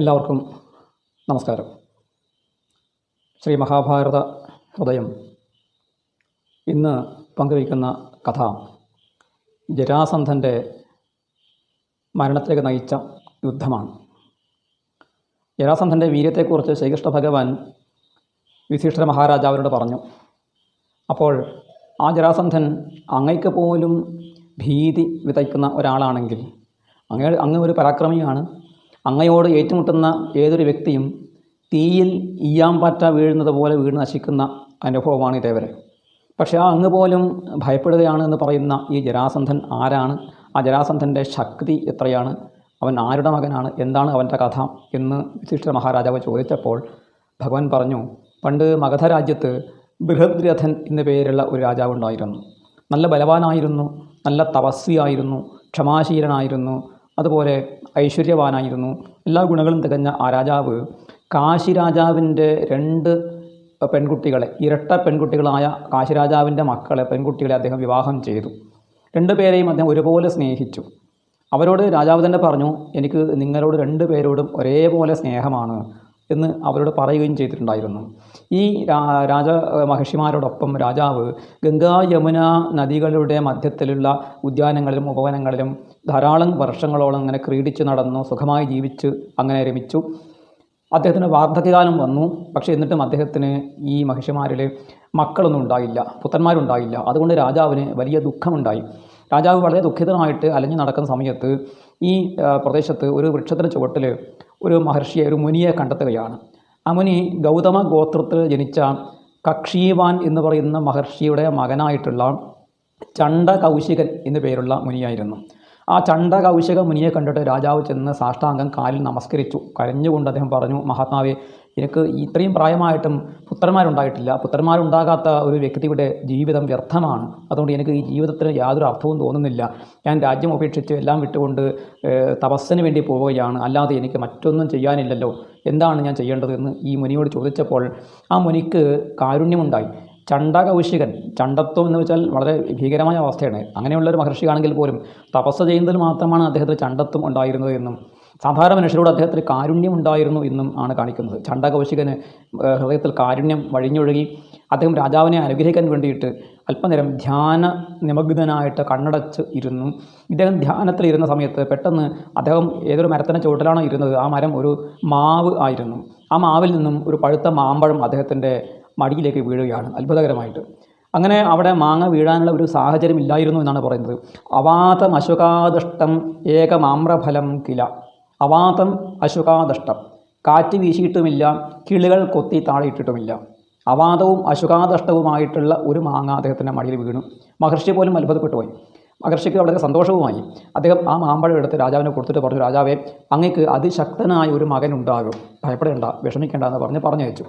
എല്ലാവർക്കും നമസ്കാരം. ശ്രീ മഹാഭാരത ഹൃദയം ഇന്ന് പങ്കുവയ്ക്കുന്ന കഥ ജരാസന്ധന്റെ മരണത്തിലേക്ക് നയിച്ച യുദ്ധമാണ്. ജരാസന്ധന്റെ വീര്യത്തെക്കുറിച്ച് ശ്രീകൃഷ്ണ ഭഗവാൻ വിശിഷ്ഠ മഹാരാജാവിനോട് പറഞ്ഞു. അപ്പോൾ ആ ജരാസന്ധൻ അങ്ങയ്ക്ക് പോലും ഭീതി വിതയ്ക്കുന്ന ഒരാളാണെങ്കിൽ അങ്ങ അങ്ങ് ഒരു പരാക്രമിയാണ് അങ്ങയോട് ഏറ്റുമുട്ടുന്ന ഏതൊരു വ്യക്തിയും തീയിൽ ഈയാമ്പാറ്റ വീഴുന്നത് പോലെ വീണ് നശിക്കുന്ന അനുഭവമാണ് ഇതേവരെ പക്ഷേ ആ അങ്ങ് പോലും ഭയപ്പെടുകയാണ് എന്ന് പറയുന്ന ഈ ജരാസന്ധൻ ആരാണ്? ആ ജരാസന്ധന്റെ ശക്തി എത്രയാണ്? അവൻ ആരുടെ മകനാണ്? എന്താണ് അവന്റെ കഥ? എന്ന് യുധിഷ്ഠിര മഹാരാജാവ് ചോദിച്ചപ്പോൾ ഭഗവാൻ പറഞ്ഞു പണ്ട് മഗധ രാജ്യത്ത് ബൃഹദ്രഥൻ എന്നു പേരുള്ള ഒരു രാജാവ് ഉണ്ടായിരുന്നു. നല്ല ബലവാനായിരുന്നു നല്ല തപസ്വിയായിരുന്നു ക്ഷമാശീലനായിരുന്നു. അതുപോലെ ഐശ്വര്യവാനായിരുന്നു. എല്ലാ ഗുണങ്ങളും തികഞ്ഞ ആ രാജാവ് കാശി രാജാവിന്റെ രണ്ട് പെൺകുട്ടികളെ ഇരട്ട പെൺകുട്ടികളായ കാശിരാജാവിന്റെ മക്കളെ പെൺകുട്ടികളെ അദ്ദേഹം വിവാഹം ചെയ്തു. രണ്ടുപേരെയും അദ്ദേഹം ഒരുപോലെ സ്നേഹിച്ചു. അവരോട് രാജാവ് തന്നെ പറഞ്ഞു എനിക്ക് നിങ്ങളോട് രണ്ടു പേരോടും ഒരേപോലെ സ്നേഹമാണ് എന്ന് അവരോട് പറയുകയും ചെയ്തിട്ടുണ്ടായിരുന്നു. ഈ രാജ മഹർഷിമാരോടൊപ്പം രാജാവ് ഗംഗാ യമുന നദികളുടെ മധ്യത്തിലുള്ള ഉദ്യാനങ്ങളിലും ഉപവനങ്ങളിലും ധാരാളം വർഷങ്ങളോളം അങ്ങനെ ക്രീഡിച്ച് നടന്നു സുഖമായി ജീവിച്ച് അങ്ങനെ രമിച്ചു. അദ്ദേഹത്തിന് വാർദ്ധക്യകാലം വന്നു. പക്ഷേ എന്നിട്ടും അദ്ദേഹത്തിന് ഈ മഹിഷിമാരിൽ മക്കളൊന്നും ഉണ്ടായില്ല പുത്രന്മാരുണ്ടായില്ല. അതുകൊണ്ട് രാജാവിന് വലിയ ദുഃഖമുണ്ടായി. രാജാവ് വളരെ ദുഃഖിതനായിട്ട് അലഞ്ഞു നടക്കുന്ന സമയത്ത് ഈ പ്രദേശത്ത് ഒരു വൃക്ഷത്തിന് ചുവട്ടിൽ ഒരു മഹർഷിയെ ഒരു മുനിയെ കണ്ടെത്തുകയാണ്. ആ മുനി ഗൗതമ ഗോത്രത്തിൽ ജനിച്ച കക്ഷീവാൻ എന്ന് പറയുന്ന മഹർഷിയുടെ മകനായിട്ടുള്ള ചണ്ട കൗശികൻ എന്നു പേരുള്ള മുനിയായിരുന്നു. ആ ചണ്ട കൗശിക മുനിയെ കണ്ടിട്ട് രാജാവ് ചെന്ന് സാഷ്ടാംഗം കാലിൽ നമസ്കരിച്ചു. കരഞ്ഞുകൊണ്ട് അദ്ദേഹം പറഞ്ഞു മഹാത്മാവേ എനിക്ക് ഇത്രയും പ്രായമായിട്ടും പുത്രന്മാരുണ്ടായിട്ടില്ല. പുത്രന്മാരുണ്ടാകാത്ത ഒരു വ്യക്തിയുടെ ജീവിതം വ്യർത്ഥമാണ്. അതുകൊണ്ട് എനിക്ക് ഈ ജീവിതത്തിന് യാതൊരു അർത്ഥവും തോന്നുന്നില്ല. ഞാൻ രാജ്യം ഉപേക്ഷിച്ച് എല്ലാം വിട്ടുകൊണ്ട് തപസ്സിന് വേണ്ടി പോവുകയാണ്. അല്ലാതെ എനിക്ക് മറ്റൊന്നും ചെയ്യാനില്ലല്ലോ. എന്താണ് ഞാൻ ചെയ്യേണ്ടത്? എന്ന് ഈ മുനിയോട് ചോദിച്ചപ്പോൾ ആ മുനിക്ക് കാരുണ്യമുണ്ടായി. ചണ്ഡകൗശികൻ ചണ്ടത്വം എന്ന് വെച്ചാൽ വളരെ ഭീകരമായ അവസ്ഥയാണ്. അങ്ങനെയുള്ള ഒരു മഹർഷിയാണെങ്കിൽ പോലും തപസ് ചെയ്യുന്നതിൽ മാത്രമാണ് അദ്ദേഹത്തിന് ചണ്ടത്വം ഉണ്ടായിരുന്നത് എന്നും സാധാരണ മനുഷ്യരോട് അദ്ദേഹത്തിന് കാരുണ്യം ഉണ്ടായിരുന്നു എന്നും ആണ് കാണിക്കുന്നത്. ചണ്ഡകൗശികന് ഹൃദയത്തിൽ കാരുണ്യം വഴിഞ്ഞൊഴുകി അദ്ദേഹം രാജാവിനെ അനുഗ്രഹിക്കാൻ വേണ്ടിയിട്ട് അല്പനേരം ധ്യാന നിമഗ്നനായിട്ട് കണ്ണടച്ച് ഇരുന്നു. ഇദ്ദേഹം ധ്യാനത്തിൽ ഇരുന്ന സമയത്ത് പെട്ടെന്ന് അദ്ദേഹം ഏതൊരു മരത്തിന്റെ ചുവട്ടിലാണോ ഇരുന്നത് ആ മരം ഒരു മാവ് ആയിരുന്നു. ആ മാവിൽ നിന്നും ഒരു പഴുത്ത മാമ്പഴം അദ്ദേഹത്തിന്റെ മടിയിലേക്ക് വീഴുകയാണ് അത്ഭുതകരമായിട്ട്. അങ്ങനെ അവിടെ മാങ്ങ വീഴാനുള്ള ഒരു സാഹചര്യം ഇല്ലായിരുന്നു എന്നാണ് പറയുന്നത്. അവാതം അശുകാദഷ്ടം ഏകമാമ്രഫലം കില. അവാതം അശുകാദഷ്ടം. കാറ്റ് വീശിയിട്ടുമില്ല കിളികൾ കൊത്തി താഴെയിട്ടിട്ടുമില്ല അവാതവും അശുകാദഷ്ടവുമായിട്ടുള്ള ഒരു മാങ്ങ അദ്ദേഹത്തിന്റെ മടിയിൽ വീണു. മഹർഷി പോലും അത്ഭുതപ്പെട്ടു പോയി മഹർഷിക്ക് വളരെ സന്തോഷവുമായി. അദ്ദേഹം ആ മാമ്പഴം എടുത്ത് രാജാവിനെ കൊടുത്തിട്ട് പറഞ്ഞു രാജാവേ അങ്ങക്ക് അതിശക്തനായ ഒരു മകനുണ്ടാകും ഭയപ്പെടേണ്ട വിഷമിക്കേണ്ട എന്ന് പറഞ്ഞ് പറഞ്ഞയച്ചു.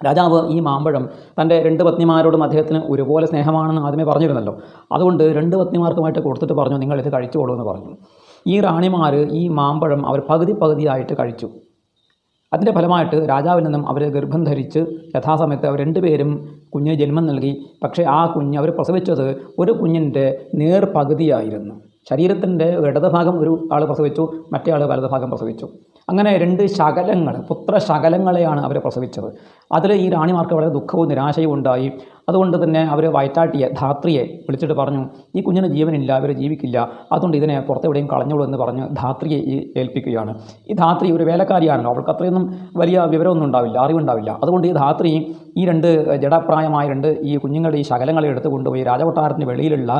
രാജാവ് ഈ മാമ്പഴം തന്റെ രണ്ട് പത്നിമാരോടും അദ്ദേഹത്തിന് ഒരുപോലെ സ്നേഹമാണെന്ന് ആദ്യമേ പറഞ്ഞിരുന്നല്ലോ. അതുകൊണ്ട് രണ്ട് പത്നിമാർക്കുമായിട്ട് കൊടുത്തിട്ട് പറഞ്ഞു നിങ്ങൾ ഇത് കഴിച്ചോളൂ എന്ന് പറഞ്ഞു. ഈ റാണിമാർ ഈ മാമ്പഴം അവർ പകുതി പകുതിയായിട്ട് കഴിച്ചു. അതിന്റെ ഫലമായിട്ട് രാജാവിൽ നിന്നും അവർ ഗർഭം ധരിച്ച് യഥാസമയത്ത് അവർ രണ്ടുപേരും കുഞ്ഞിന് ജന്മം നൽകി. പക്ഷേ ആ കുഞ്ഞ് അവർ പ്രസവിച്ചത് ഒരു കുഞ്ഞിന്റെ നേർ പകുതിയായിരുന്നു ശരീരത്തിന്റെ ഇടതുഭാഗം ഒരു ആൾ പ്രസവിച്ചു മറ്റേ ആൾ വലതുഭാഗം പ്രസവിച്ചു. അങ്ങനെ രണ്ട് ശകലങ്ങൾ പുത്ര ശകലങ്ങളെയാണ് അവർ പ്രസവിച്ചത്. അതിൽ ഈ റാണിമാർക്ക് വളരെ ദുഃഖവും നിരാശയും ഉണ്ടായി. അതുകൊണ്ട് തന്നെ അവർ വയറ്റാട്ടിയെ ധാത്രിയെ വിളിച്ചിട്ട് പറഞ്ഞു ഈ കുഞ്ഞിന് ജീവനില്ല ഇവർ ജീവിക്കില്ല. അതുകൊണ്ട് ഇതിനെ പുറത്തെവിടെയും കളഞ്ഞോളൂ എന്ന് പറഞ്ഞ് ധാത്രിയെ ഏൽപ്പിക്കുകയാണ്. ഈ ധാത്രി ഒരു വേലക്കാരിയാണല്ലോ അവൾക്ക് അത്രയൊന്നും വലിയ വിവരമൊന്നും ഉണ്ടാവില്ല അറിവുണ്ടാവില്ല. അതുകൊണ്ട് ഈ ധാത്രി ഈ രണ്ട് ജഡപ്രായമായ രണ്ട് ഈ കുഞ്ഞുങ്ങളുടെ ഈ ശകലങ്ങളെ എടുത്തുകൊണ്ടുപോയി രാജകൊട്ടാരത്തിന് വെളിയിലുള്ള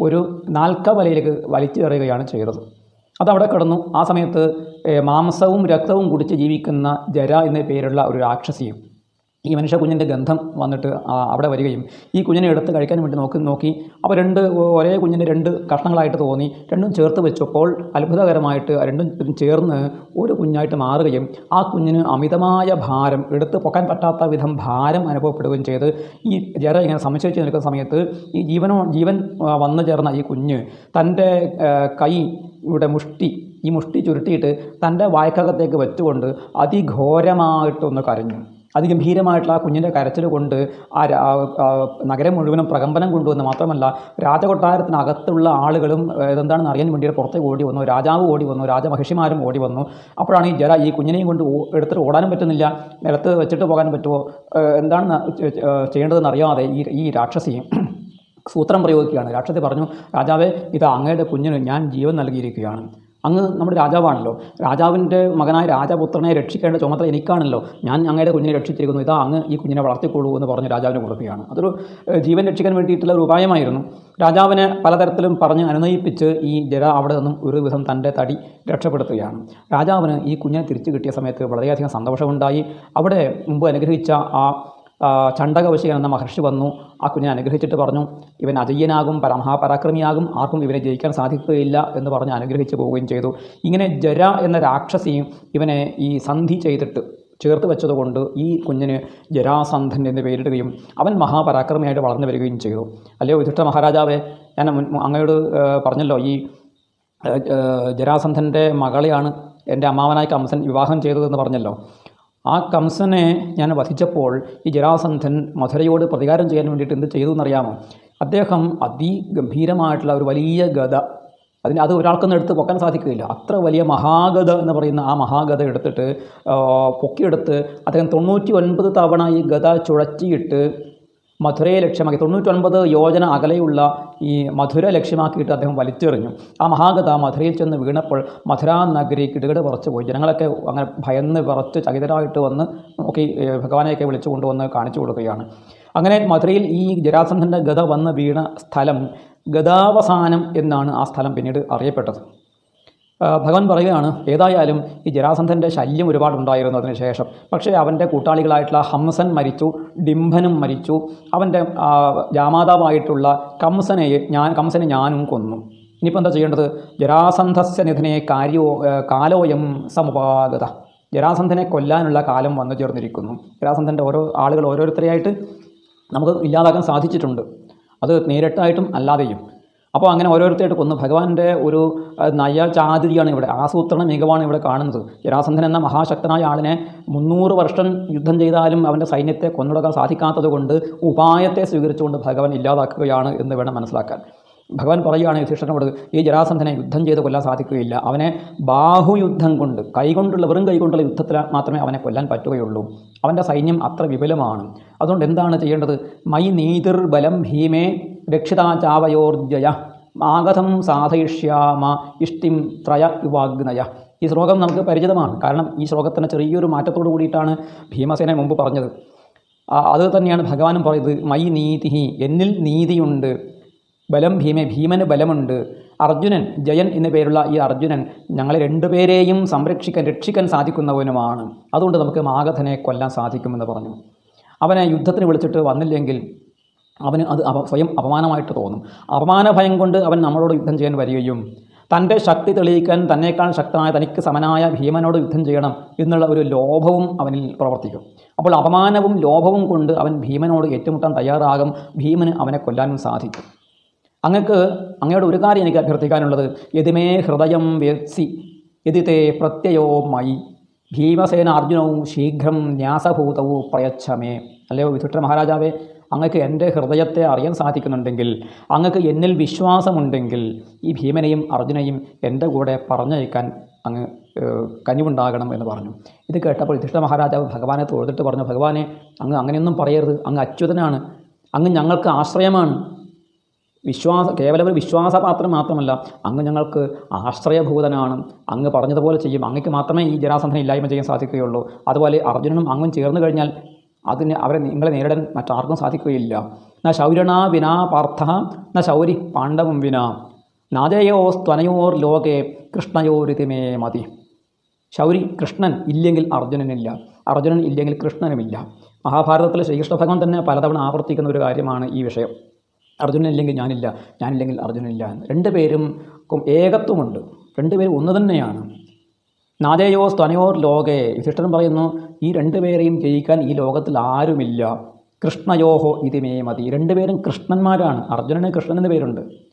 ഒരു നാൽക്കവലയിലേക്ക് വലിച്ചെറിയുകയാണ് ചെയ്തത്. അതവിടെ കിടന്നു. ആ സമയത്ത് മാംസവും രക്തവും കുടിച്ച് ജീവിക്കുന്ന ജര എന്ന പേരുള്ള ഒരു രാക്ഷസിയും ഈ മനുഷ്യ കുഞ്ഞിന്റെ ഗന്ധം വന്നിട്ട് അവിടെ വരികയും ഈ കുഞ്ഞിനെ എടുത്ത് കഴിക്കാൻ വേണ്ടി നോക്കി നോക്കി. അപ്പോൾ രണ്ട് ഒരേ കുഞ്ഞിനെ രണ്ട് കഷ്ണങ്ങളായിട്ട് തോന്നി. രണ്ടും ചേർത്ത് വെച്ചപ്പോൾ അത്ഭുതകരമായിട്ട് രണ്ടും ചേർന്ന് ഒരു കുഞ്ഞായിട്ട് മാറുകയും ആ കുഞ്ഞിന് അമിതമായ ഭാരം എടുത്ത് പൊക്കാൻ പറ്റാത്ത വിധം ഭാരം അനുഭവപ്പെടുകയും ചെയ്ത്. ഈ ജര ഇങ്ങനെ സംശയിച്ച് നിൽക്കുന്ന സമയത്ത് ഈ ജീവനോ ജീവൻ വന്നു ചേർന്ന ഈ കുഞ്ഞ് തന്റെ കൈ ഇവിടെ മുഷ്ടി ഈ മുഷ്ടി ചുരുട്ടിയിട്ട് തന്റെ വായ്ക്കകത്തേക്ക് വെച്ചുകൊണ്ട് അതിഘോരമായിട്ടൊന്ന് കരഞ്ഞു. അതിഗംഭീരമായിട്ടുള്ള ആ കുഞ്ഞിന്റെ കരച്ചിൽ കൊണ്ട് ആ നഗരം മുഴുവനും പ്രകമ്പനം കൊണ്ടുവന്ന് മാത്രമല്ല രാജകൊട്ടാരത്തിനകത്തുള്ള ആളുകളും ഇതെന്താണെന്ന് അറിയാൻ വേണ്ടി പുറത്തേക്ക് ഓടി വന്നു രാജാവ് ഓടി വന്നു രാജമഹിഷിമാരും ഓടി വന്നു. അപ്പോഴാണ് ഈ ജര ഈ കുഞ്ഞിനെയും കൊണ്ട് എടുത്തിട്ട് ഓടാനും പറ്റുന്നില്ല നിലത്ത് വെച്ചിട്ട് പോകാൻ പറ്റുമോ? എന്താണ് ചെയ്യേണ്ടതെന്ന് അറിയാതെ ഈ ഈ രാക്ഷസിയും സൂത്രം പ്രയോഗിക്കുകയാണ്. രാക്ഷസി പറഞ്ഞു രാജാവേ ഇത് അങ്ങയുടെ കുഞ്ഞിന് ഞാൻ ജീവൻ നൽകിയിരിക്കുകയാണ്. അങ്ങ് നമ്മുടെ രാജാവാണല്ലോ. രാജാവിന്റെ മകനായ രാജപുത്രനെ രക്ഷിക്കേണ്ട ചുമതല എനിക്കാണല്ലോ. ഞാൻ അങ്ങയുടെ കുഞ്ഞിനെ രക്ഷിച്ചിരിക്കുന്നു. ഇതാ അങ്ങ് ഈ കുഞ്ഞിനെ വളർത്തിക്കൊള്ളൂ എന്ന് പറഞ്ഞ് രാജാവിനെ കൊടുക്കുകയാണ് അതൊരു ജീവൻ രക്ഷിക്കാൻ വേണ്ടിയിട്ടുള്ള ഒരു ഉപായമായിരുന്നു. രാജാവിനെ പലതരത്തിലും പറഞ്ഞ് അനുനയിപ്പിച്ച് ഈ ജര അവിടെ നിന്നും ഒരു വിധം തന്റെ തടി രക്ഷപ്പെടുത്തുകയാണ്. രാജാവിന് ഈ കുഞ്ഞിനെ തിരിച്ചു കിട്ടിയ സമയത്ത് വളരെയധികം സന്തോഷമുണ്ടായി. അവിടെ മുമ്പ് അനുഗ്രഹിച്ച ആ, ചണ്ഡകവശികൻ എന്ന മഹർഷി വന്നു. ആ കുഞ്ഞിനെ അനുഗ്രഹിച്ചിട്ട് പറഞ്ഞു ഇവൻ അജയ്യനാകും പരമഹാപരാക്രമിയാകും. ആർക്കും ഇവനെ ജയിക്കാൻ സാധിക്കുകയില്ല എന്ന് പറഞ്ഞ് അനുഗ്രഹിച്ച് പോവുകയും ചെയ്തു. ഇങ്ങനെ ജര എന്ന രാക്ഷസിയും ഇവനെ ഈ സന്ധി ചെയ്തിട്ട് ചേർത്ത് വെച്ചതുകൊണ്ട് ഈ കുഞ്ഞിന് ജരാസന്ധൻ എന്ന് പേരിടുകയും അവൻ മഹാപരാക്രമിയായിട്ട് വളർന്നു വരികയും ചെയ്തു. അല്ലയോ യുധിഷ്ഠ മഹാരാജാവേ ഞാൻ അങ്ങയോട് പറഞ്ഞല്ലോ ഈ ജരാസന്ധന്റെ മകളെയാണ് എന്റെ അമ്മാവനായ കംസൻ വിവാഹം ചെയ്തതെന്ന് പറഞ്ഞല്ലോ. ആ കംസനെ ഞാൻ വധിച്ചപ്പോൾ ഈ ജരാസന്ധൻ മധുരയോട് പ്രതികാരം ചെയ്യാൻ വേണ്ടിയിട്ട് എന്ത് ചെയ്തു എന്നറിയാമോ? അദ്ദേഹം അതിഗംഭീരമായിട്ടുള്ള ഒരു വലിയ ഗത അതിന് അത് ഒരാൾക്കൊന്നും എടുത്ത് പൊക്കാൻ സാധിക്കുകയില്ല അത്ര വലിയ മഹാഗത എന്ന് പറയുന്ന ആ മഹാഗത എടുത്തിട്ട് പൊക്കിയെടുത്ത് അദ്ദേഹം തൊണ്ണൂറ്റി ഒൻപത് തവണ ഈ ഗത ചുഴറ്റിയിട്ട് മധുരയെ ലക്ഷ്യമാക്കി തൊണ്ണൂറ്റൊൻപത് യോജന അകലെയുള്ള ഈ മധുര ലക്ഷ്യമാക്കിയിട്ട് അദ്ദേഹം വലിച്ചെറിഞ്ഞു. ആ മഹാഗത മധുരയിൽ ചെന്ന് വീണപ്പോൾ മധുരാ നഗരി കിടുകിട പറച്ചു പോയി. ജനങ്ങളൊക്കെ അങ്ങനെ ഭയന്ന് പറച്ച് ചകിതരായിട്ട് വന്ന് നോക്കി ഭഗവാനെയൊക്കെ വിളിച്ചു കൊണ്ടുവന്ന് കാണിച്ചു കൊടുക്കുകയാണ്. അങ്ങനെ മധുരയിൽ ഈ ജരാസന്ധന്റെ ഗത വന്ന് വീണ സ്ഥലം ഗതാവസാനം എന്നാണ് ആ സ്ഥലം പിന്നീട് അറിയപ്പെട്ടത്. ഭഗവാൻ പറയുകയാണ് ഏതായാലും ഈ ജരാസന്ധന്റെ ശല്യം ഒരുപാടുണ്ടായിരുന്നു അതിന് ശേഷം. പക്ഷേ അവന്റെ കൂട്ടാളികളായിട്ടുള്ള ഹംസൻ മരിച്ചു ഡിംഭനും മരിച്ചു. അവന്റെ ജാമാതാവായിട്ടുള്ള കംസനെ ഞാൻ കംസനെ ഞാനും കൊന്നു. ഇനിയിപ്പോൾ എന്താ ചെയ്യേണ്ടത്? ജരാസന്ധസ്യ നിധനെ കാര്യോ കാലോയം സമുപാഗത. ജരാസന്ധനെ കൊല്ലാനുള്ള കാലം വന്നു ചേർന്നിരിക്കുന്നു. ജരാസന്ധന്റെ ഓരോ ആളുകൾ ഓരോരുത്തരെയായിട്ട് നമുക്ക് ഇല്ലാതാക്കാൻ സാധിച്ചിട്ടുണ്ട്. അത് നേരിട്ടായിട്ടും അല്ലാതെയും. അപ്പോൾ അങ്ങനെ ഓരോരുത്തരായിട്ട് കൊന്നു. ഭഗവാന്റെ ഒരു നയ ചാതിരിയാണ് ഇവിടെ ആസൂത്രണ മികവാണ് ഇവിടെ കാണുന്നത്. ജരാസന്ധൻ എന്ന മഹാശക്തനായ ആളിനെ മുന്നൂറ് വർഷം യുദ്ധം ചെയ്താലും അവന്റെ സൈന്യത്തെ കൊന്നുടക്കാൻ സാധിക്കാത്തത് കൊണ്ട് ഉപായത്തെ സ്വീകരിച്ചുകൊണ്ട് ഭഗവാൻ ഇല്ലാതാക്കുകയാണ് എന്ന് വേണം മനസ്സിലാക്കാൻ. ഭഗവാൻ പറയുകയാണ് യുധിഷ്ഠനോട് ഈ ജരാസന്ധനെ യുദ്ധം ചെയ്ത് കൊല്ലാൻ സാധിക്കുകയില്ല. അവനെ ബാഹുയുദ്ധം കൊണ്ട് കൈകൊണ്ടുള്ള വെറും കൈകൊണ്ടുള്ള യുദ്ധത്തിൽ മാത്രമേ അവനെ കൊല്ലാൻ പറ്റുകയുള്ളൂ. അവന്റെ സൈന്യം അത്ര വിപുലമാണ്. അതുകൊണ്ട് എന്താണ് ചെയ്യേണ്ടത്? മൈ നീതിർ ബലം ഭീമേ രക്ഷിതാചാവയോർജയ ആഗതം സാധയിഷ്യാമ ഇഷ്ടിം ത്രയ യുവാഗ്നയ. ഈ ശ്ലോകം നമുക്ക് പരിചിതമാണ്. കാരണം ഈ ശ്ലോകത്തിന് ചെറിയൊരു മാറ്റത്തോടു കൂടിയിട്ടാണ് ഭീമസേന മുമ്പ് പറഞ്ഞത്. അത് തന്നെയാണ് ഭഗവാനും പറയുന്നത്. മൈ നീതി എന്നിൽ നീതിയുണ്ട്. ബലം ഭീമേ ഭീമന് ബലമുണ്ട്. അർജുനൻ ജയൻ എന്നു പേരുള്ള ഈ അർജുനൻ ഞങ്ങളെ രണ്ടുപേരെയും സംരക്ഷിക്കാൻ രക്ഷിക്കാൻ സാധിക്കുന്നവനുമാണ്. അതുകൊണ്ട് നമുക്ക് മാഗധനെ കൊല്ലാൻ സാധിക്കുമെന്ന് പറഞ്ഞു. അവനെ യുദ്ധത്തിന് വിളിച്ചിട്ട് വന്നില്ലെങ്കിൽ അവന് അത് സ്വയം അപമാനമായിട്ട് തോന്നും. അപമാന ഭയം കൊണ്ട് അവൻ നമ്മളോട് യുദ്ധം ചെയ്യാൻ വരികയും തന്റെ ശക്തി തെളിയിക്കാൻ തന്നെക്കാൾ ശക്തനായ തനിക്ക് സമനായ ഭീമനോട് യുദ്ധം ചെയ്യണം എന്നുള്ള ഒരു ലോഭവും അവനിൽ പ്രവർത്തിക്കും. അപ്പോൾ അപമാനവും ലോഭവും കൊണ്ട് അവൻ ഭീമനോട് ഏറ്റുമുട്ടാൻ തയ്യാറാകും. ഭീമന് അവനെ കൊല്ലാനും സാധിക്കും. അങ്ങക്ക് അങ്ങയുടെ ഒരു കാര്യം എനിക്ക് അഭ്യർത്ഥിക്കാനുള്ളത്. യതിമേ ഹൃദയം വ്യത്സി യതിതേ പ്രത്യയോ മയി. ഭീമസേന അർജുനവും ശീഘ്രം ന്യാസഭൂതവും പ്രയച്ഛമേ. അല്ലയോ വിധുട്ട മഹാരാജാവേ? അങ്ങക്ക് എന്റെ ഹൃദയത്തെ അറിയാൻ സാധിക്കുന്നുണ്ടെങ്കിൽ അങ്ങക്ക് എന്നിൽ വിശ്വാസമുണ്ടെങ്കിൽ ഈ ഭീമനെയും അർജുനയും എന്റെ കൂടെ പറഞ്ഞയക്കാൻ അങ്ങ് കനിവുണ്ടാകണം എന്ന് പറഞ്ഞു. ഇത് കേട്ടപ്പോൾ യുധിഷ്ഠ മഹാരാജാവ് ഭഗവാനെ തൊഴുതിട്ട് പറഞ്ഞു ഭഗവാനെ അങ്ങ് അങ്ങനെയൊന്നും പറയരുത്. അങ്ങ് അച്യുതനാണ്. അങ്ങ് ഞങ്ങൾക്ക് ആശ്രയമാണ്. വിശ്വാസ കേവലം ഒരു വിശ്വാസപാത്രം മാത്രമല്ല അങ്ങ് ഞങ്ങൾക്ക് ആശ്രയഭൂതനാണ്. അങ്ങ് പറഞ്ഞതുപോലെ ചെയ്യും. അങ്ങക്ക് മാത്രമേ ഈ ജരാസന്ധനെ ഇല്ലായ്മ ചെയ്യാൻ സാധിക്കുകയുള്ളൂ. അതുപോലെ അർജുനനും അങ്ങും ചേർന്ന് കഴിഞ്ഞാൽ അതിന് അവരെ നിങ്ങളെ നേരിടാൻ മറ്റാർക്കും സാധിക്കുകയില്ല. ന ശൗരണ വിനാ പാർത്ഥ ന ശൗരി പാണ്ഡവം വിനാ. നാദയോ സ്ത്വനയോർ ലോകെ കൃഷ്ണയോരിതിമേ മതി. ശൗരി കൃഷ്ണൻ ഇല്ലെങ്കിൽ അർജുനനില്ല. അർജുനൻ ഇല്ലെങ്കിൽ കൃഷ്ണനുമില്ല. മഹാഭാരതത്തിലെ ശ്രീകൃഷ്ണ ഭഗവാൻ തന്നെ പലതവണ ആവർത്തിക്കുന്ന ഒരു കാര്യമാണ് ഈ വിഷയം. അർജുനൻ ഇല്ലെങ്കിൽ ഞാനില്ല ഞാനില്ലെങ്കിൽ അർജുനനില്ല എന്ന്. രണ്ട് പേരും ഏകത്വമുണ്ട്. രണ്ടുപേരും ഒന്ന് തന്നെയാണ്. നാദേയോ സ്തനയോർ ലോകേ വിശിഷ്ടൻ പറയുന്നു ഈ രണ്ടുപേരെയും ജയിക്കാൻ ഈ ലോകത്തിൽ ആരുമില്ല. കൃഷ്ണയോഹോ ഇതിമേ മതി. രണ്ടുപേരും കൃഷ്ണന്മാരാണ്. അർജുനന് കൃഷ്ണൻ പേരുണ്ട്.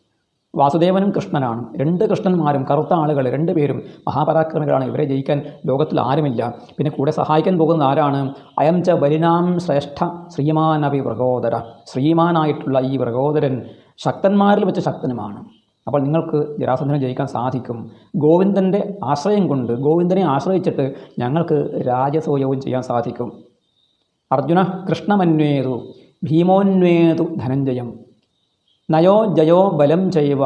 വാസുദേവനും കൃഷ്ണനാണ്. രണ്ട് കൃഷ്ണന്മാരും കറുത്ത ആളുകൾ രണ്ട് പേരും മഹാപരാക്രമികളാണ്. ഇവരെ ജയിക്കാൻ ലോകത്തിൽ ആരുമില്ല. പിന്നെ കൂടെ സഹായിക്കാൻ പോകുന്ന ആരാണ്? അയം ച ബലിനാം ശ്രേഷ്ഠ ശ്രീമാൻ ശ്രീമാനവി വൃഗോദര. ശ്രീമാനായിട്ടുള്ള ഈ വൃഗോദരൻ ശക്തന്മാരിൽ വെച്ച് ശക്തനുമാണ്. അപ്പോൾ നിങ്ങൾക്ക് ജരാസന്ധനെ ജയിക്കാൻ സാധിക്കും. ഗോവിന്ദന്റെ ആശ്രയം കൊണ്ട് ഗോവിന്ദനെ ആശ്രയിച്ചിട്ട് ഞങ്ങൾക്ക് രാജസൂയവും ചെയ്യാൻ സാധിക്കും. അർജുന കൃഷ്ണമന്വേതു ഭീമോന്വേതു ധനഞ്ജയം. നയോ ജയോ ബലം ചെയ്യുക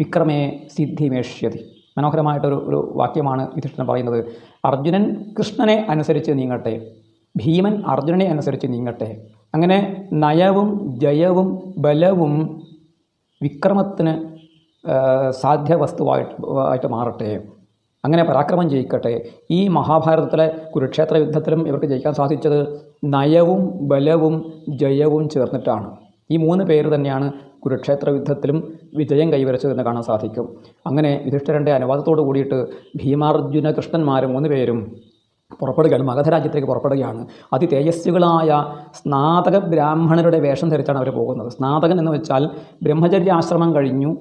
വിക്രമേ സിദ്ധിമേഷ്യതി മനോഹരമായിട്ടൊരു ഒരു വാക്യമാണ് യുധിഷ്ഠിരൻ പറയുന്നത്. അർജുനൻ കൃഷ്ണനെ അനുസരിച്ച് നീങ്ങട്ടെ. ഭീമൻ അർജുനനെ അനുസരിച്ച് നീങ്ങട്ടെ. അങ്ങനെ നയവും ജയവും ബലവും വിക്രമത്തിന് സാധ്യ വസ്തുവായിട്ട് ആയിട്ട് മാറട്ടെ. അങ്ങനെ പരാക്രമം ജയിക്കട്ടെ. ഈ മഹാഭാരതത്തിലെ കുരുക്ഷേത്ര യുദ്ധത്തിലും ഇവർക്ക് ജയിക്കാൻ സാധിച്ചത് നയവും ബലവും ജയവും ചേർന്നിട്ടാണ്. ഈ മൂന്ന് പേര് തന്നെയാണ് കുരുക്ഷേത്ര യുദ്ധത്തിലും വിജയം കൈവരിച്ചതെന്ന് കാണാൻ സാധിക്കും. അങ്ങനെ യുധിഷ്ഠിരന്റെ അനുവാദത്തോടു കൂടിയിട്ട് ഭീമാർജുന കൃഷ്ണന്മാർ മൂന്ന് പേരും പുറപ്പെടുകയാണ്. മഗധ രാജ്യത്തേക്ക് പുറപ്പെടുകയാണ്. അതി തേജസ്വികളായ സ്നാതക ബ്രാഹ്മണരുടെ വേഷം ധരിച്ചാണ് അവർ പോകുന്നത്. സ്നാതകൻ എന്ന് വെച്ചാൽ ബ്രഹ്മചര്യ ആശ്രമം കഴിഞ്ഞു.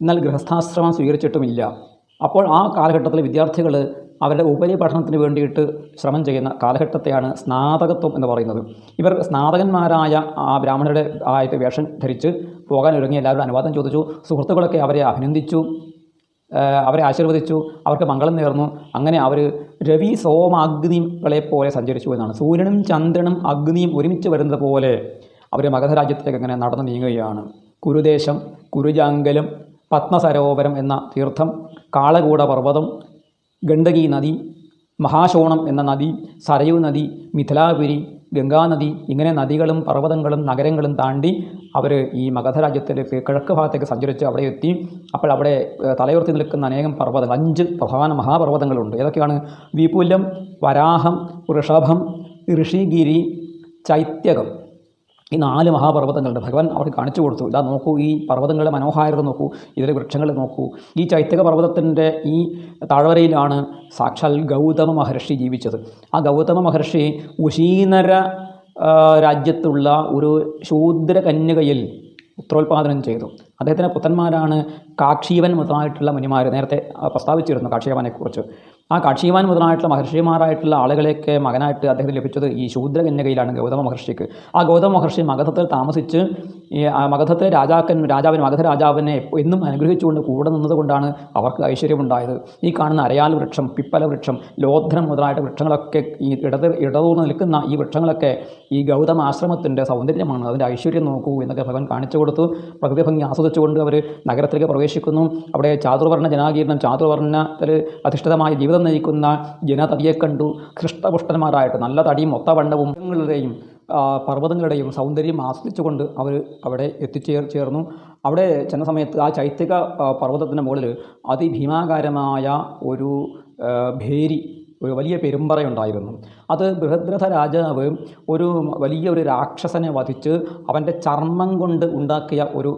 എന്നാൽ ഗൃഹസ്ഥാശ്രമം സ്വീകരിച്ചിട്ടുമില്ല. അപ്പോൾ ആ കാലഘട്ടത്തിൽ വിദ്യാർത്ഥികൾ അവരുടെ ഉപരിപഠനത്തിന് വേണ്ടിയിട്ട് ശ്രമം ചെയ്യുന്ന കാലഘട്ടത്തെയാണ് സ്നാതകത്വം എന്ന് പറയുന്നത്. ഇവർ സ്നാതകന്മാരായ ആ ബ്രാഹ്മണരുടെ ആയിട്ട് വേഷം ധരിച്ച് പോകാൻ ഒരുങ്ങി എല്ലാവരും അനുവാദം ചോദിച്ചു. സുഹൃത്തുക്കളൊക്കെ അവരെ അഭിനന്ദിച്ചു. അവരെ ആശീർവദിച്ചു. അവർക്ക് മംഗളം നേർന്നു. അങ്ങനെ അവർ രവി സോമാഗ്നികളെ പോലെ സഞ്ചരിച്ചു എന്നാണ്. സൂര്യനും ചന്ദ്രനും അഗ്നിയും ഒരുമിച്ച് വരുന്നത് പോലെ അവർ മഗധ രാജ്യത്തേക്ക് അങ്ങനെ നടന്നു നീങ്ങുകയാണ്. കുരുദേശം കുരുജാങ്കലം പത്മസരോവരം എന്ന തീർത്ഥം കാളകൂട പർവതം ഗണ്ഡകി നദി മഹാശോണം എന്ന നദി സരയു നദി മിഥിലാപുരി ഗംഗാനദി ഇങ്ങനെ നദികളും പർവതങ്ങളും നഗരങ്ങളും താണ്ടി അവർ ഈ മഗധ രാജ്യത്തിലേക്ക് കിഴക്ക് ഭാഗത്തേക്ക് സഞ്ചരിച്ച് അവിടെ എത്തി. അപ്പോൾ അവിടെ തലയുർത്തി നിൽക്കുന്ന അനേകം പർവതങ്ങൾ അഞ്ച് പ്രധാന മഹാപർവതങ്ങളുണ്ട്. ഏതൊക്കെയാണ്? വിപുലം വരാഹം വൃഷഭം ഋഷിഗിരി ചൈത്യകം. ഈ നാല് മഹാപർവതങ്ങളുണ്ട് ഭഗവാൻ അവർക്ക് കാണിച്ചു കൊടുത്തു. ഇതാ നോക്കൂ ഈ പർവതങ്ങളുടെ മനോഹാരിത നോക്കൂ ഇതിലെ വൃക്ഷങ്ങൾ നോക്കൂ. ഈ ചൈത്യക പർവതത്തിന്റെ ഈ താഴ്വരയിലാണ് സാക്ഷാൽ ഗൗതമ മഹർഷി ജീവിച്ചത്. ആ ഗൗതമ മഹർഷി ഉശീനര രാജ്യത്തുള്ള ഒരു ശൂദ്ര കന്യകയിൽ പുത്രോത്പാദനം ചെയ്തു. അദ്ദേഹത്തിന്റെ പുത്രന്മാരാണ് കാക്ഷീവൻ മുതലായിട്ടുള്ള മുനിമാർ നേരത്തെ പ്രസ്താവിച്ചിരുന്നു കാക്ഷിയവനെക്കുറിച്ച് ആ കാക്ഷിമാൻ മുതലായിട്ടുള്ള മഹർഷിമാരായിട്ടുള്ള ആളുകളെയൊക്കെ മകനായിട്ട് അദ്ദേഹത്തിന് ലഭിച്ചത് ഈ ശൂദ്രകന്യകയിലാണ് ഗൗതമ മഹർഷിക്ക്. ആ ഗൗതമ മഹർഷി മഗധത്തിൽ താമസിച്ച് ഈ മഗധത്തെ രാജാക്കൻ രാജാവിന് മഗധ രാജാവിനെ എന്നും അനുഗ്രഹിച്ചുകൊണ്ട് കൂടെ നിന്നതുകൊണ്ടാണ് അവർക്ക് ഐശ്വര്യമുണ്ടായത്. ഈ കാണുന്ന അരയാൽ വൃക്ഷം പിപ്പല വൃക്ഷം ലോധനം മുതലായിട്ട് വൃക്ഷങ്ങളൊക്കെ ഈ ഇടത് ഇടതൂർന്ന് നിൽക്കുന്ന ഈ വൃക്ഷങ്ങളൊക്കെ ഈ ഗൗതമ ആശ്രമത്തിന്റെ സൗന്ദര്യമാണ്. അതിന്റെ ഐശ്വര്യം നോക്കൂ എന്നൊക്കെ ഭഗവാൻ കാണിച്ചു കൊടുത്തു. പ്രകൃതി ഭംഗി ആസ്വദിച്ചുകൊണ്ട് അവർ നഗരത്തിലേക്ക് പ്രവേശിക്കുന്നു. അവിടെ ചാതുർവർണ ജനാകീർണം ചാതുർവർണത്തിൽ അധിഷ്ഠിതമായ ജീവിതം നയിക്കുന്ന ജനതതിയെ കണ്ടു. ഹൃഷ്ടപുഷ്ടന്മാരായിട്ട് നല്ല തടിയും ഒത്ത വണ്ണവും മൃഗങ്ങളുടെയും പർവതങ്ങളുടെയും സൗന്ദര്യം ആസ്വദിച്ചുകൊണ്ട് അവർ അവിടെ എത്തിച്ചേർ ചേർന്നു. അവിടെ ചെന്ന സമയത്ത് ആ ചൈത്യക പർവതത്തിന്റെ മുകളിൽ അതിഭീമാകാരമായ ഒരു ഭേരി ഒരു വലിയ പെരുമ്പറയുണ്ടായിരുന്നു. അത് ബൃഹദ്രഥ രാജാവ് ഒരു വലിയ ഒരു രാക്ഷസനെ വധിച്ച് അവന്റെ ചർമ്മം കൊണ്ട് ഉണ്ടാക്കിയ ഒരു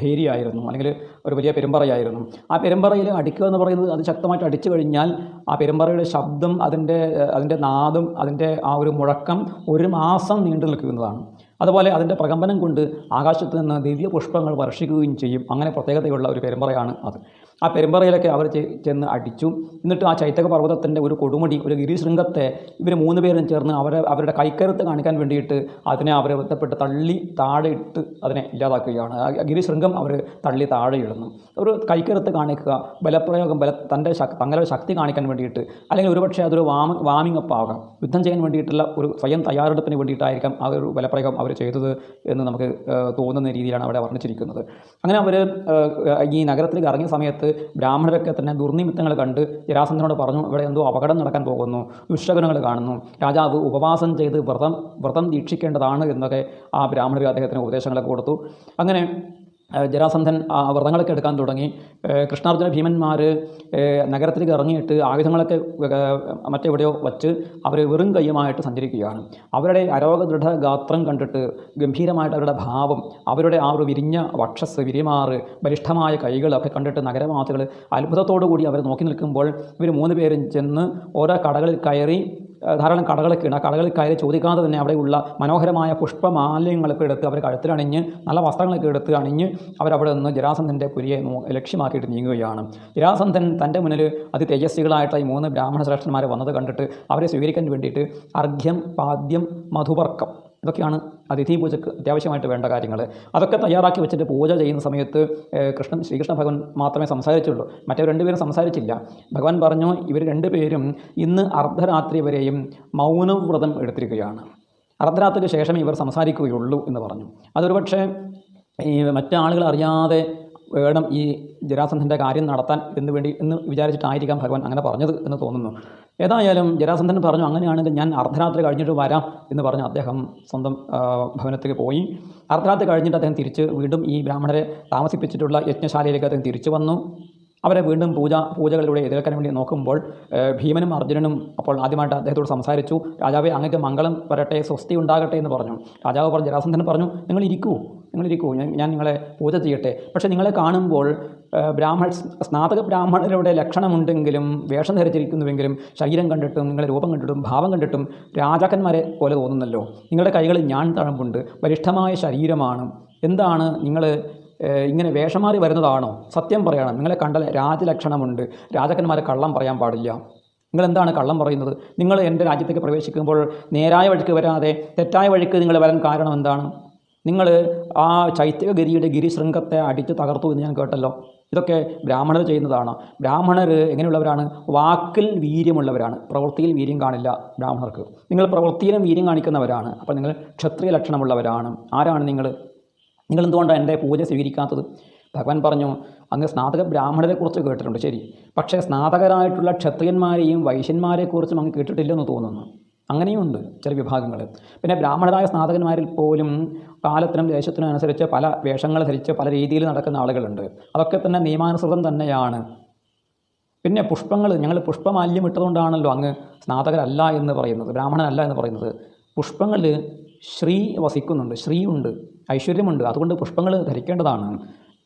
ഭേരിയായിരുന്നു. അല്ലെങ്കിൽ ഒരു വലിയ പെരുമ്പറയായിരുന്നു. ആ പെരുമ്പറയിൽ അടിക്കുക എന്ന് പറയുന്നത് അത് ശക്തമായിട്ട് അടിച്ചു കഴിഞ്ഞാൽ ആ പെരുമ്പറയുടെ ശബ്ദം അതിന്റെ അതിന്റെ നാദും അതിന്റെ ആ ഒരു മുഴക്കം ഒരു മാസം നീണ്ടു നിൽക്കുന്നതാണ്. അതുപോലെ അതിന്റെ പ്രകമ്പനം കൊണ്ട് ആകാശത്ത് നിന്ന് ദിവ്യ പുഷ്പങ്ങൾ വർഷിക്കുകയും ചെയ്യും. അങ്ങനെ പ്രത്യേകതയുള്ള ഒരു പെരുമ്പറയാണ് അത്. ആ പെരുമ്പറയിലൊക്കെ അവർ ചെന്ന് അടിച്ചു. എന്നിട്ട് ആ ചൈത്തക പർവതത്തിന്റെ ഒരു കൊടുമുടി ഒരു ഗിരിശൃംഗത്തെ ഇവർ മൂന്ന് പേരും ചേർന്ന് അവരെ അവരുടെ കൈക്കരുത്ത് കാണിക്കാൻ വേണ്ടിയിട്ട് അതിനെ അവരെ ബന്ധപ്പെട്ട് തള്ളി താഴെ ഇട്ട് അതിനെ ഇല്ലാതാക്കുകയാണ്. ആ ഗിരിശൃംഗം അവർ തള്ളി താഴെ ഇടുന്നു. ഒരു കൈക്കരുത്ത് കാണിക്കുക ബലപ്രയോഗം ബല തന്റെ ശക് തങ്ങളുടെ ശക്തി കാണിക്കാൻ വേണ്ടിയിട്ട് അല്ലെങ്കിൽ ഒരുപക്ഷെ അതൊരു വാമ വാമിംഗ് അപ്പ് ആകാം യുദ്ധം ചെയ്യാൻ വേണ്ടിയിട്ടുള്ള ഒരു സ്വയം തയ്യാറെടുപ്പിന് വേണ്ടിയിട്ടായിരിക്കാം ആ ഒരു ബലപ്രയോഗം അവർ ചെയ്തത് എന്ന് നമുക്ക് തോന്നുന്ന രീതിയിലാണ് അവിടെ വർണിച്ചിരിക്കുന്നത്. അങ്ങനെ അവർ ഈ നഗരത്തിലേക്ക് ഇറങ്ങിയ സമയത്ത് ബ്രാഹ്മണരൊക്കെ തന്നെ ദുർനിമിത്തങ്ങൾ കണ്ട് ജരാസന്ധനോട് പറഞ്ഞു ഇവിടെ എന്തോ അപകടം നടക്കാൻ പോകുന്നു. ദുഷ്ടഗുണങ്ങൾ കാണുന്നു. രാജാവ് ഉപവാസം ചെയ്ത് വ്രതം വ്രതം ദീക്ഷിക്കേണ്ടതാണ് എന്നൊക്കെ ആ ബ്രാഹ്മണർ അദ്ദേഹത്തിന് ഉപദേശങ്ങളൊക്കെ കൊടുത്തു. അങ്ങനെ ജരാസന്ധൻ വ്രതങ്ങളൊക്കെ എടുക്കാൻ തുടങ്ങി. കൃഷ്ണാർജുന ഭീമന്മാർ നഗരത്തിലേക്ക് ഇറങ്ങിയിട്ട് ആയുധങ്ങളൊക്കെ മറ്റെവിടെയോ വച്ച് അവർ വെറും കൈയുമായിട്ട് സഞ്ചരിക്കുകയാണ്. അവരുടെ അരോഗദൃഢ ഗാത്രം കണ്ടിട്ട് ഗംഭീരമായിട്ട് അവരുടെ ഭാവം അവരുടെ ആ ഒരു വിരിഞ്ഞ വക്ഷസ് വിരിമാറ് ബലിഷ്ഠമായ കൈകളൊക്കെ കണ്ടിട്ട് നഗരവാസികൾ അത്ഭുതത്തോടു കൂടി അവർ നോക്കി നിൽക്കുമ്പോൾ ഇവർ മൂന്ന് പേരും ചെന്ന് ഓരോ കടകളിൽ കയറി ധാരാളം കടകളൊക്കെ ഉണ്ട്. ആ കടകളിൽ കയറി ചോദിക്കാതെ തന്നെ അവിടെയുള്ള മനോഹരമായ പുഷ്പമാലിന്യങ്ങളൊക്കെ എടുത്ത് അവർ കഴുത്തിലണിഞ്ഞ് നല്ല വസ്ത്രങ്ങളൊക്കെ എടുത്ത് അണിഞ്ഞ് അവരവിടെ നിന്ന് ജരാസന്ധന്റെ പുരിയെ ലക്ഷ്യമാക്കിയിട്ട് നീങ്ങുകയാണ്. ജരാസന്ധൻ തന്റെ മുന്നിൽ അതി തേജസ്വികളായിട്ട് ഈ മൂന്ന് ബ്രാഹ്മണ ശ്രേഷ്ഠന്മാരെ വന്നത് കണ്ടിട്ട് അവരെ സ്വീകരിക്കാൻ വേണ്ടിയിട്ട് അർഘ്യം പാദ്യം മധുപർക്കം ഇതൊക്കെയാണ് അതിഥി പൂജക്ക് അത്യാവശ്യമായിട്ട് വേണ്ട കാര്യങ്ങൾ. അതൊക്കെ തയ്യാറാക്കി വെച്ചിട്ട് പൂജ ചെയ്യുന്ന സമയത്ത് കൃഷ്ണൻ ശ്രീകൃഷ്ണ ഭഗവാൻ മാത്രമേ സംസാരിച്ചുള്ളൂ. മറ്റേ രണ്ടുപേരും സംസാരിച്ചില്ല. ഭഗവാൻ പറഞ്ഞു ഇവർ രണ്ടുപേരും ഇന്ന് അർദ്ധരാത്രി വരെയും മൗനവ്രതം എടുത്തിരിക്കുകയാണ്. അർദ്ധരാത്രിക്ക് ശേഷം ഇവർ സംസാരിക്കുകയുള്ളൂ എന്ന് പറഞ്ഞു. അതൊരു പക്ഷേ ഈ മറ്റാളുകൾ അറിയാതെ വേണം ഈ ജരാസന്ധന്റെ കാര്യം നടത്താൻ എന്ന് വേണ്ടി എന്ന് വിചാരിച്ചിട്ടായിരിക്കാം ഭഗവാൻ അങ്ങനെ പറഞ്ഞത് എന്ന് തോന്നുന്നു. ഏതായാലും ജരാസന്ധൻ പറഞ്ഞു അങ്ങനെയാണെങ്കിൽ ഞാൻ അർദ്ധരാത്രി കഴിഞ്ഞിട്ട് വരാം എന്ന് പറഞ്ഞ് അദ്ദേഹം സ്വന്തം ഭവനത്തേക്ക് പോയി. അർദ്ധരാത്രി കഴിഞ്ഞിട്ട് അദ്ദേഹം തിരിച്ച് വീണ്ടും ഈ ബ്രാഹ്മണരെ താമസിപ്പിച്ചിട്ടുള്ള യജ്ഞശാലയിലേക്ക് അദ്ദേഹം തിരിച്ചു വന്നു. അവരെ വീണ്ടും പൂജ പൂജകളിലൂടെ എതിർക്കാൻ വേണ്ടി നോക്കുമ്പോൾ ഭീമനും അർജുനനും അപ്പോൾ ആദ്യമായിട്ട് അദ്ദേഹത്തോട് സംസാരിച്ചു. രാജാവെ അങ്ങക്ക് മംഗളം വരട്ടെ സ്വസ്തി ഉണ്ടാകട്ടെ എന്ന് പറഞ്ഞു. രാജാവ് പറഞ്ഞു ജരാസന്ധൻ പറഞ്ഞു നിങ്ങൾ ഇരിക്കൂ നിങ്ങൾ ഇരിക്കൂ ഞാൻ നിങ്ങളെ പൂജ ചെയ്യട്ടെ. പക്ഷേ നിങ്ങളെ കാണുമ്പോൾ ബ്രാഹ്മ സ്നാതക ബ്രാഹ്മണരുടെ ലക്ഷണമുണ്ടെങ്കിലും വേഷം ധരിച്ചിരിക്കുന്നുവെങ്കിലും ശരീരം കണ്ടിട്ടും നിങ്ങളെ രൂപം കണ്ടിട്ടും ഭാവം കണ്ടിട്ടും രാജാക്കന്മാരെ പോലെ തോന്നുന്നല്ലോ. നിങ്ങളുടെ കൈകളിൽ ഞാൻ തഴമ്പുണ്ട്. ബലിഷ്ഠമായ ശരീരമാണ്. എന്താണ് നിങ്ങൾ ഇങ്ങനെ വേഷമാറി വരുന്നതാണോ? സത്യം പറയണം. നിങ്ങളെ കണ്ടാൽ രാജലക്ഷണമുണ്ട്. രാജാക്കന്മാരെ കള്ളം പറയാൻ പാടില്ല. നിങ്ങൾ എന്താണ് കള്ളം പറയുന്നത്? നിങ്ങൾ എന്റെ രാജ്യത്തേക്ക് പ്രവേശിക്കുമ്പോൾ നേരായ വഴിക്ക് വരാതെ തെറ്റായ വഴിക്ക് നിങ്ങൾ വരാൻ കാരണം എന്താണ്? നിങ്ങൾ ആ ചൈത്യഗിരിയുടെ ഗിരിശൃംഗത്തെ അടിച്ച് തകർത്തു എന്ന് ഞാൻ കേട്ടല്ലോ. ഇതൊക്കെ ബ്രാഹ്മണർ ചെയ്യുന്നതാണ്. ബ്രാഹ്മണർ എങ്ങനെയുള്ളവരാണ്? വാക്കിൽ വീര്യമുള്ളവരാണ്. പ്രവൃത്തിയിൽ വീര്യം കാണില്ല ബ്രാഹ്മണർക്ക്. നിങ്ങൾ പ്രവൃത്തിയിലും വീര്യം കാണിക്കുന്നവരാണ്. അപ്പോൾ നിങ്ങൾ ക്ഷത്രിയ ലക്ഷണമുള്ളവരാണ്. ആരാണ് നിങ്ങൾ? നിങ്ങൾ എന്തുകൊണ്ടാണ് എന്റെ പൂജ സ്വീകരിക്കാത്തത്? ഭഗവാൻ പറഞ്ഞു അങ്ങ് സ്നാതക ബ്രാഹ്മണരെക്കുറിച്ച് കേട്ടിട്ടുണ്ട്. ശരി. പക്ഷേ സ്നാതകരായിട്ടുള്ള ക്ഷത്രിയന്മാരെയും വൈശ്യന്മാരെക്കുറിച്ചും അങ്ങ് കേട്ടിട്ടില്ലെന്ന് തോന്നുന്നു. അങ്ങനെയുണ്ട് ചില വിഭാഗങ്ങൾ. പിന്നെ ബ്രാഹ്മണരായ സ്നാതകന്മാരിൽ പോലും കാലത്തിനും ദേശത്തിനും അനുസരിച്ച് പല വേഷങ്ങൾ ധരിച്ച് പല രീതിയിൽ നടക്കുന്ന ആളുകളുണ്ട്. അതൊക്കെ തന്നെ നിയമാനുസൃതം തന്നെയാണ്. പിന്നെ പുഷ്പങ്ങൾ ഞങ്ങൾ പുഷ്പമാല്യം ഇട്ടതുകൊണ്ടാണല്ലോ അങ്ങ് സ്നാതകരല്ല എന്ന് പറയുന്നത് ബ്രാഹ്മണനല്ല എന്ന് പറയുന്നത്. പുഷ്പങ്ങളിൽ ശ്രീ വസിക്കുന്നുണ്ട് ശ്രീയുണ്ട് ഐശ്വര്യമുണ്ട്. അതുകൊണ്ട് പുഷ്പങ്ങൾ ധരിക്കേണ്ടതാണ്.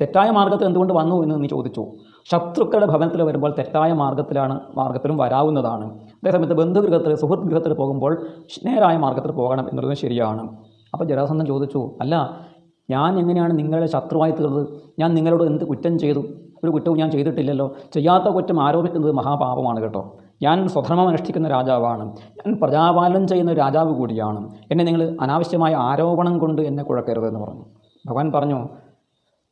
തെറ്റായ മാർഗത്തിൽ എന്തുകൊണ്ട് വന്നു എന്ന് നീ ചോദിച്ചു. ശത്രുക്കളുടെ ഭവനത്തിൽ വരുമ്പോൾ തെറ്റായ മാർഗത്തിലാണ് മാർഗത്തിലും വരാവുന്നതാണ്. അതേസമയത്ത് ബന്ധുഗൃഹത്തിൽ സുഹൃത്ത് ഗൃഹത്തിൽ പോകുമ്പോൾ നേരായ മാർഗത്തിൽ പോകണം എന്നുള്ളത് ശരിയാണ്. അപ്പോൾ ജരാസന്ധൻ ചോദിച്ചു അല്ല ഞാൻ എങ്ങനെയാണ് നിങ്ങളുടെ ശത്രുവായി തീർന്നത്? ഞാൻ നിങ്ങളോട് എന്ത് കുറ്റം ചെയ്തു? ഒരു കുറ്റവും ഞാൻ ചെയ്തിട്ടില്ലല്ലോ. ചെയ്യാത്ത കുറ്റം ആരോപിക്കുന്നത് മഹാപാപമാണ് കേട്ടോ. ഞാൻ സ്വധർമ്മം അനുഷ്ഠിക്കുന്ന രാജാവാണ്. ഞാൻ പ്രജാപാലനം ചെയ്യുന്ന രാജാവ് കൂടിയാണ്. എന്നെ നിങ്ങൾ അനാവശ്യമായ ആരോപണം കൊണ്ട് എന്നെ കുഴക്കരുതെന്ന് പറഞ്ഞു. ഭഗവാൻ പറഞ്ഞു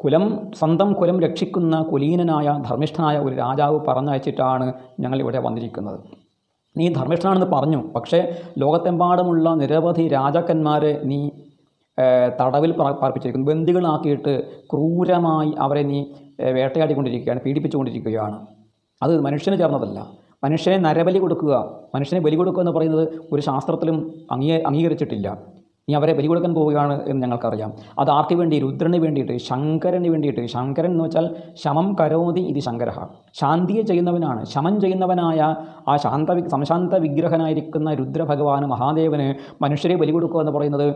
കുലം സ്വന്തം കുലം രക്ഷിക്കുന്ന കുലീനനായ ധർമ്മിഷ്ഠനായ ഒരു രാജാവ് പറഞ്ഞയച്ചിട്ടാണ് ഞങ്ങൾ ഇവിടെ വന്നിരിക്കുന്നത്. നീ ധർമ്മിഷ്ഠനാണെന്ന് പറഞ്ഞു. പക്ഷേ ലോകത്തെമ്പാടുമുള്ള നിരവധി രാജാക്കന്മാരെ നീ തടവിൽ പാർപ്പിച്ചിരിക്കുന്നു ബന്ദികളാക്കിയിട്ട് ക്രൂരമായി അവരെ നീ വേട്ടയാടിക്കൊണ്ടിരിക്കുകയാണ് പീഡിപ്പിച്ചുകൊണ്ടിരിക്കുകയാണ്. അത് മനുഷ്യന് ചേർന്നതല്ല. മനുഷ്യനെ നരബലി കൊടുക്കുക മനുഷ്യനെ ബലി കൊടുക്കുക എന്ന് പറയുന്നത് ഒരു ശാസ്ത്രത്തിലും അംഗീ അംഗീകരിച്ചിട്ടില്ല. നീ അവരെ ബലി കൊടുക്കാൻ പോവുകയാണ് എന്ന് ഞങ്ങൾക്കറിയാം. അത് ആർക്ക് വേണ്ടി രുദ്രന് വേണ്ടിയിട്ട് ശങ്കരന് വേണ്ടിയിട്ട്. ശങ്കരൻ എന്ന് വെച്ചാൽ ശമം കരോതി ഇത് ശങ്കര ശാന്തിയെ ചെയ്യുന്നവനാണ്. ശമം ചെയ്യുന്നവനായ ആ ശാന്ത സംശാന്ത വിഗ്രഹനായിരിക്കുന്ന രുദ്രഭഗവാന് മഹാദേവന് മനുഷ്യരെ ബലി കൊടുക്കുക എന്ന് പറയുന്നത്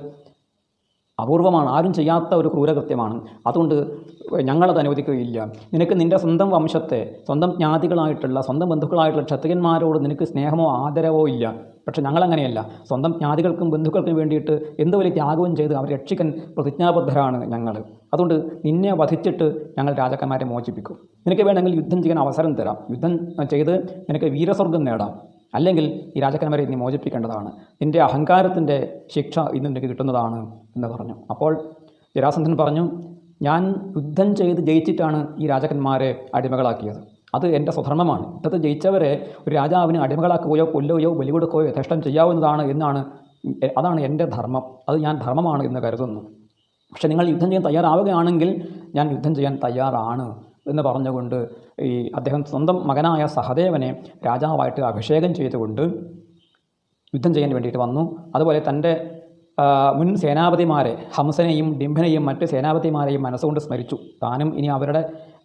അപൂർവമാണ്. ആരും ചെയ്യാത്ത ഒരു ക്രൂരകൃത്യമാണ്. അതുകൊണ്ട് ഞങ്ങളത് അനുവദിക്കുകയില്ല. നിനക്ക് നിന്റെ സ്വന്തം വംശത്തെ സ്വന്തം ജ്ഞാതികളായിട്ടുള്ള സ്വന്തം ബന്ധുക്കളായിട്ടുള്ള ക്ഷത്രിയന്മാരോട് നിനക്ക് സ്നേഹമോ ആദരവോ ഇല്ല. പക്ഷേ ഞങ്ങളങ്ങനെയല്ല. സ്വന്തം ജ്ഞാതികൾക്കും ബന്ധുക്കൾക്കും വേണ്ടിയിട്ട് എന്ത് വലിയ ത്യാഗവും ചെയ്ത് അവർ രക്ഷിക്കാൻ പ്രതിജ്ഞാബദ്ധരാണ് ഞങ്ങൾ. അതുകൊണ്ട് നിന്നെ വധിച്ചിട്ട് ഞങ്ങൾ രാജാക്കന്മാരെ മോചിപ്പിക്കും. നിനക്ക് വേണമെങ്കിൽ യുദ്ധം ചെയ്യാൻ അവസരം തരാം. യുദ്ധം ചെയ്ത് നിനക്ക് വീരസ്വർഗം നേടാം. അല്ലെങ്കിൽ ഈ രാജാക്കന്മാരെ നീ മോചിപ്പിക്കേണ്ടതാണ്. നിന്റെ അഹങ്കാരത്തിന്റെ ശിക്ഷ ഇന്ന് നിനക്ക് കിട്ടുന്നതാണ് എന്ന് പറഞ്ഞു. അപ്പോൾ ജരാസന്ധൻ പറഞ്ഞു ഞാൻ യുദ്ധം ചെയ്ത് ജയിച്ചിട്ടാണ് ഈ രാജാക്കന്മാരെ അടിമകളാക്കിയത്. അത് എന്റെ സ്വധർമ്മമാണ്. യുദ്ധത്തിൽ ജയിച്ചവരെ ഒരു രാജാവിന് അടിമകളാക്കുകയോ കൊല്ലുകയോ ബലി കൊടുക്കുകയോ യഥേഷ്ടം ചെയ്യാവുന്നതാണ് എന്നാണ് അതാണ് എന്റെ ധർമ്മം. അത് ഞാൻ ധർമ്മമാണ് എന്ന് കരുതുന്നു. പക്ഷേ നിങ്ങൾ യുദ്ധം ചെയ്യാൻ തയ്യാറാവുകയാണെങ്കിൽ ഞാൻ യുദ്ധം ചെയ്യാൻ തയ്യാറാണ് എന്ന് പറഞ്ഞുകൊണ്ട് ഈ അദ്ദേഹം സ്വന്തം മകനായ സഹദേവനെ രാജാവായിട്ട് അഭിഷേകം ചെയ്തുകൊണ്ട് യുദ്ധം ചെയ്യാൻ വേണ്ടിയിട്ട് വന്നു. അതുപോലെ തന്റെ മുൻ സേനാപതിമാരെ ഹംസനെയും ഡിംഭനെയും മറ്റ് സേനാപതിമാരെയും മനസ്സുകൊണ്ട് സ്മരിച്ചു. താനും ഇനി അവരുടെ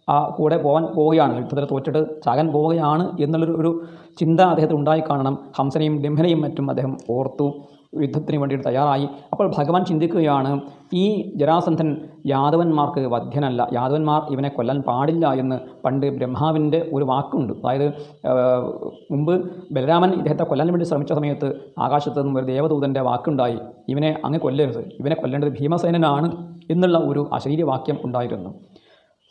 ആ കൂടെ പോകാൻ പോവുകയാണ്. യുദ്ധത്തിൽ തോറ്റിട്ട് ചാകാൻ പോവുകയാണ് എന്നുള്ളൊരു ഒരു ചിന്ത അദ്ദേഹത്തിന് ഉണ്ടായി കാണണം. ഹംസനെയും ഡിംഭനെയും മറ്റും അദ്ദേഹം ഓർത്തു. യുദ്ധത്തിന് വേണ്ടിയിട്ട് തയ്യാറായി. അപ്പോൾ ഭഗവാൻ ചിന്തിക്കുകയാണ് ഈ ജരാസന്ധൻ യാദവന്മാർക്ക് വധ്യനല്ല. യാദവന്മാർ ഇവനെ കൊല്ലാൻ പാടില്ല എന്ന് പണ്ട് ബ്രഹ്മാവിന്റെ ഒരു വാക്കുണ്ട്. അതായത് മുമ്പ് ബലരാമൻ ഇദ്ദേഹത്തെ കൊല്ലാൻ വേണ്ടി ശ്രമിച്ച സമയത്ത് ആകാശത്ത് നിന്നും ഒരു ദേവദൂതന്റെ വാക്കുണ്ടായി. ഇവനെ അങ്ങ് കൊല്ലരുത്. ഇവനെ കൊല്ലേണ്ടത് ഭീമസേനനാണ് എന്നുള്ള ഒരു അശരീരവാക്യം ഉണ്ടായിരുന്നു.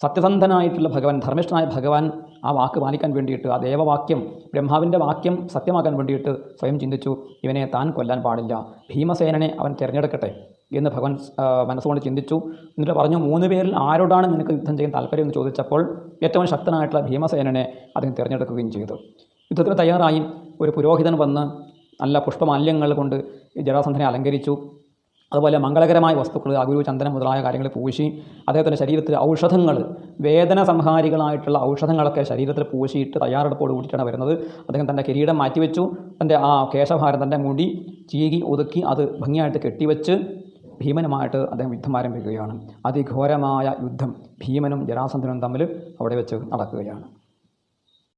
സത്യസന്ധനായിട്ടുള്ള ഭഗവാൻ ധർമ്മിഷ്ഠനായ ഭഗവാൻ ആ വാക്ക് പാലിക്കാൻ വേണ്ടിയിട്ട് ആ ദേവവാക്യം ബ്രഹ്മാവിന്റെ വാക്യം സത്യമാക്കാൻ വേണ്ടിയിട്ട് സ്വയം ചിന്തിച്ചു. ഇവനെ താൻ കൊല്ലാൻ പാടില്ല. ഭീമസേനനെ അവൻ തിരഞ്ഞെടുക്കട്ടെ എന്ന് ഭഗവാൻ മനസ്സുകൊണ്ട് ചിന്തിച്ചു. എന്നിട്ട് പറഞ്ഞു മൂന്ന് പേരിൽ ആരോടാണ് നിനക്ക് യുദ്ധം ചെയ്യാൻ താല്പര്യം എന്ന് ചോദിച്ചപ്പോൾ ഏറ്റവും ശക്തനായിട്ടുള്ള ഭീമസേനനെ അദ്ദേഹം തിരഞ്ഞെടുക്കുകയും ചെയ്തു. യുദ്ധത്തിന് തയ്യാറായി ഒരു പുരോഹിതൻ വന്ന് നല്ല പുഷ്പമാല്യങ്ങൾ കൊണ്ട് ജരാസന്ധനെ അലങ്കരിച്ചു. അതുപോലെ മംഗളകരമായ വസ്തുക്കൾ അഗുരു ചന്ദനം മുതലായ കാര്യങ്ങൾ പൂശി അദ്ദേഹത്തിന്റെ ശരീരത്തിൽ ഔഷധങ്ങൾ വേദന സംഹാരികളായിട്ടുള്ള ഔഷധങ്ങളൊക്കെ ശരീരത്തിൽ പൂശിയിട്ട് തയ്യാറെടുപ്പോട് കൂടിയിട്ടാണ് വരുന്നത്. അദ്ദേഹം തന്റെ കിരീടം മാറ്റിവെച്ചു. തന്റെ ആ കേശഭാരം തന്റെ മുടി ചീകി ഒതുക്കി അത് ഭംഗിയായിട്ട് കെട്ടിവെച്ച് ഭീമനുമായിട്ട് അദ്ദേഹം യുദ്ധം ആരംഭിക്കുകയാണ്. അതിഘോരമായ യുദ്ധം ഭീമനും ജരാസന്ധനും തമ്മിൽ അവിടെ വെച്ച് നടക്കുകയാണ്.